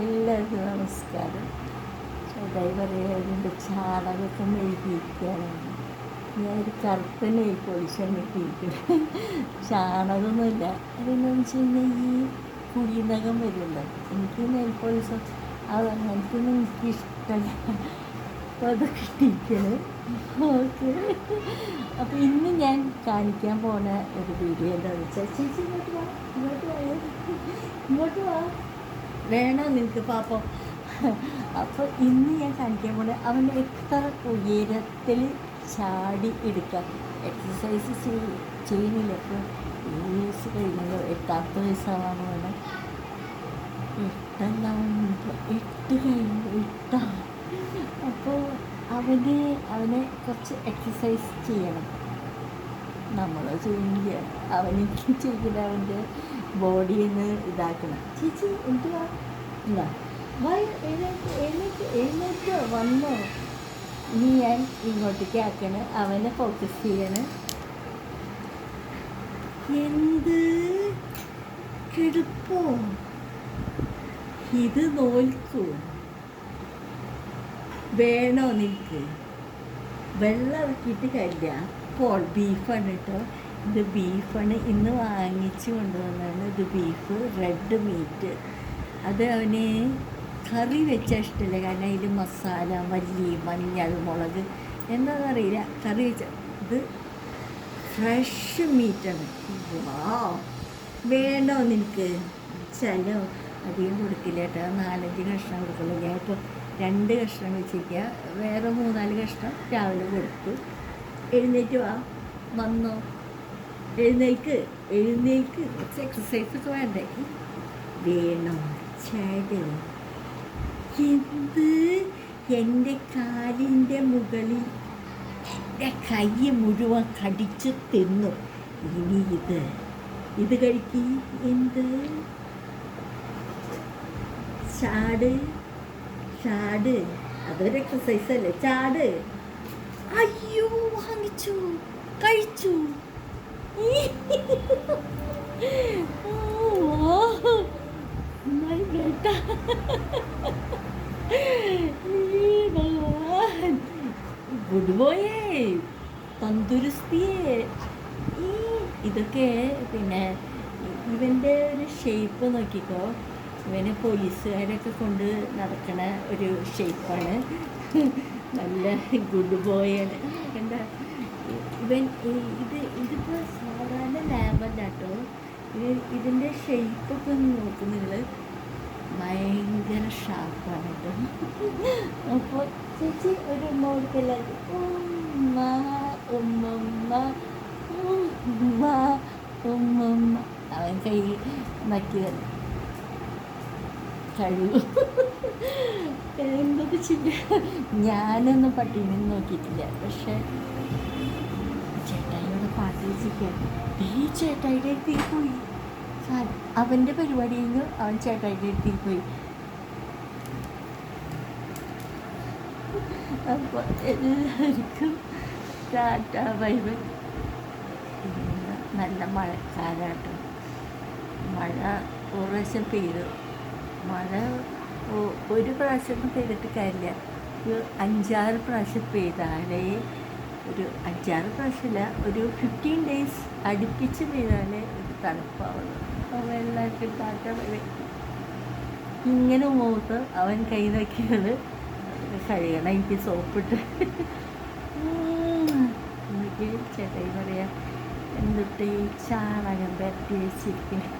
എല്ലാവർക്കും നമസ്കാരം. ചേട്ടായി പറയാറുണ്ട് ചാണകമൊക്കെ മെഴുകിയിരിക്കുകയാണ്. ഞാൻ ഒരു കറുത്ത നെയ് പോളിഷാണ് ഇട്ടിരിക്കുന്നത് ചാണകമൊന്നുമില്ല അതെന്താണെന്ന് വെച്ച് കഴിഞ്ഞാൽ ഈ കുഴിനകം വരുമല്ലോ. എനിക്ക് നെയ് പോളിഷ് അത് അങ്ങനത്തെ ഒന്നും എനിക്കിഷ്ടമല്ല അപ്പോൾ അതൊക്കെ കിട്ടിയിരിക്കുന്നത് ഓക്കെ. അപ്പോൾ ഇന്ന് ഞാൻ കാണിക്കാൻ പോണ ഒരു വീഡിയോ എന്താണെന്ന് വെച്ചാൽ ചേച്ചി ഇങ്ങോട്ട് വാ ഇങ്ങോട്ട് വാ. ഇങ്ങോട്ട് വാ. വേണോ നിനക്ക് പാപ്പം? അപ്പോൾ ഇന്ന് ഞാൻ കാണിക്കാൻ പോലെ അവൻ എത്ര ഉയരത്തിൽ ചാടി എടുക്കാം എക്സസൈസ് ചെയ് ചെയ്യുന്നില്ല? അപ്പോൾ വയസ്സ് കഴിഞ്ഞല്ലോ എട്ടാമത്തെ വയസ്സാവാണ് വേണം എട്ടെല്ലാവുമ്പോൾ എട്ട് കഴിഞ്ഞു എട്ടാണ് അപ്പോൾ അവന് അവനെ കുറച്ച് എക്സസൈസ് ചെയ്യണം. നമ്മൾ ചെയ്യുന്നില്ല അവനിക്ക് ചെയ്യുന്ന അവന്റെ ബോഡിയിൽ നിന്ന് ഇതാക്കണം. ചേച്ചി എന്തുവാ? വാ എഴുന്നേറ്റ് എഴുന്നേറ്റ് വന്നോ. നീ ഞാൻ ഇങ്ങോട്ടേക്ക് ആക്കണ്. അവനെ ഫോക്കസ് ചെയ്യണ്. എന്ത് കിടപ്പോ? ഇത് നോൽക്കൂ. വേണോ നിനക്ക്? വെള്ളം ഇറക്കിയിട്ട് കാര്യമില്ല അപ്പോൾ ബീഫാണ് കേട്ടോ ഇത് ബീഫാണ് ഇന്ന് വാങ്ങിച്ച് കൊണ്ടുവന്നതാണ്. ഇത് ബീഫ് റെഡ് മീറ്റ് അത് അവന് കറി വെച്ചാൽ ഇഷ്ടമില്ല കാരണം അതിൽ മസാല മല്ലി മഞ്ഞൾ മുളക് എന്താണെന്നറിയില്ല കറി വെച്ച ഇത് ഫ്രഷ് മീറ്റാണ് വാ വേണോ നിനക്ക്? ചലോ? അധികം കൊടുക്കില്ല കേട്ടോ നാലഞ്ച് കഷ്ണം കൊടുക്കുള്ളൂ. ഞാൻ ഇപ്പോൾ രണ്ട് കഷ്ണം വെച്ചിരിക്കുക വേറെ മൂന്നാൽ കഷ്ണം രാവിലെ കൊടുത്തു. എഴുന്നേറ്റ് വാ. വന്നോ. എഴുന്നേക്ക് എഴുന്നേക്ക് കുറച്ച് എക്സസൈസ് ഒക്കെ വേണ്ടേ? വേണം ചേട്ടൻ എന്ത്? എന്റെ കാലിന്റെ മുകളിൽ എന്റെ കൈ മുഴുവൻ കടിച്ച് തിന്നു. ഇനി ഇത് ഇത് കഴിക്കി. എന്ത്? ചാട് ചാട്. അതൊരു എക്സസൈസ് അല്ലേ? ചാട്. അയ്യോ വാങ്ങിച്ചു കഴിച്ചു. ഗുഡ് ബോയേ. തന്തുരുസ്തിയേ ഇതൊക്കെ പിന്നെ ഇവന്റെ ഒരു ഷേപ്പ് നോക്കിക്കോ. ഇവന് പോലീസുകാരൊക്കെ കൊണ്ട് നടക്കണ ഒരു ഷേപ്പാണ്. നല്ല ഗുഡ് ബോയാണ് എന്താ ഇവൻ ഇത് ഇതിപ്പോൾ സാധാരണ ലാബല്ല കേട്ടോ ഇത് ഇതിന്റെ ഷെയ്പ്പൊക്കെ ഒന്ന് നോക്കും ഭയങ്കര ഷാർപ്പാണ് കേട്ടോ അപ്പോൾ ചേച്ചി ഒരു ഉമ്മ കൊടുക്കില്ല? ഉമ്മ ഉമ്മമ്മ ഉമ്മ ഉമ്മ അവൻ കൈ നക്കിയത് കഴിവ് എന്തൊക്കെ ചെയ്യാ ഞാനൊന്നും പട്ടീനെ നോക്കിയിട്ടില്ല. പക്ഷെ ചേട്ടായിയോട് പാട്ട് വെച്ചിരിക്കാൻ ഈ ചേട്ടായിയുടെ അടുത്തേക്ക് പോയി. അവന്റെ പരിപാടി കഴിഞ്ഞു അവൻ ചേട്ടായിയുടെ അടുത്തേക്ക് പോയി. അപ്പോൾ എല്ലാവർക്കും ടാറ്റ ബൈ നല്ല മഴക്കാലാട്ടോ. മഴ പ്രാവശ്യം പെയ്തു. മഴ ഒരു പ്രാവശ്യം പെയ്തിട്ട് കാര്യമില്ല. ഒരു അഞ്ചാറ് പ്രാവശ്യം പെയ്താലേ ഒരു അഞ്ചാറ് പ്രാവശ്യമില്ല ഒരു ഫിഫ്റ്റീൻ ഡേയ്സ് അടുപ്പിച്ച് പെയ്താലേ ഒരു തണുപ്പാവുള്ളൂ. അപ്പോൾ എല്ലാവർക്കും കാറ്റ ഇങ്ങനെ മുഖത്ത് അവൻ കൈതാക്കിയത് കഴിയണം. എനിക്ക് സോപ്പിട്ട്. എനിക്ക് ചേട്ടായി പറയാം എന്നിട്ട് ഈ ചാണകം പറ്റി വെച്ചിരിക്കുന്നത്